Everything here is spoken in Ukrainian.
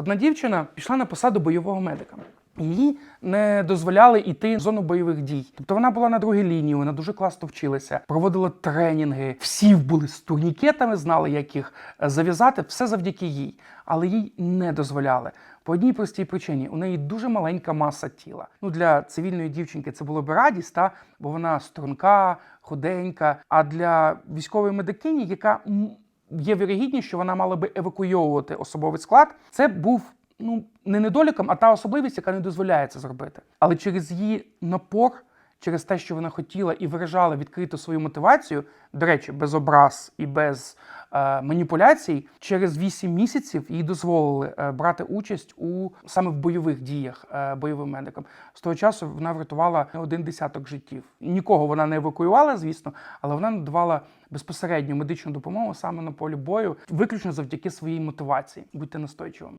Одна дівчина пішла на посаду бойового медика. Їй не дозволяли йти в зону бойових дій. Тобто вона була на другій лінії, вона дуже класно вчилася, проводила тренінги. Всі були з турнікетами, знали, як їх е, зав'язати. Все завдяки їй. Але їй не дозволяли. По одній простій причині у неї дуже маленька маса тіла. Ну для цивільної дівчинки це було б радість, та бо вона струнка, худенька. А для військової медикині, яка є вірогідність, що вона мала би евакуйовувати особовий склад, це був ну не недоліком, а та особливість, яка не дозволяє це зробити. Але через її напор, через те, що вона хотіла і виражала відкрито свою мотивацію, до речі, без образ і без маніпуляцій, через 8 місяців їй дозволили е, брати участь у саме в бойових діях е, бойовим медикам. З того часу вона врятувала один десяток життів. Нікого вона не евакуювала, звісно, але вона надавала безпосередню медичну допомогу саме на полі бою, виключно завдяки своїй мотивації. Будьте настойчивими.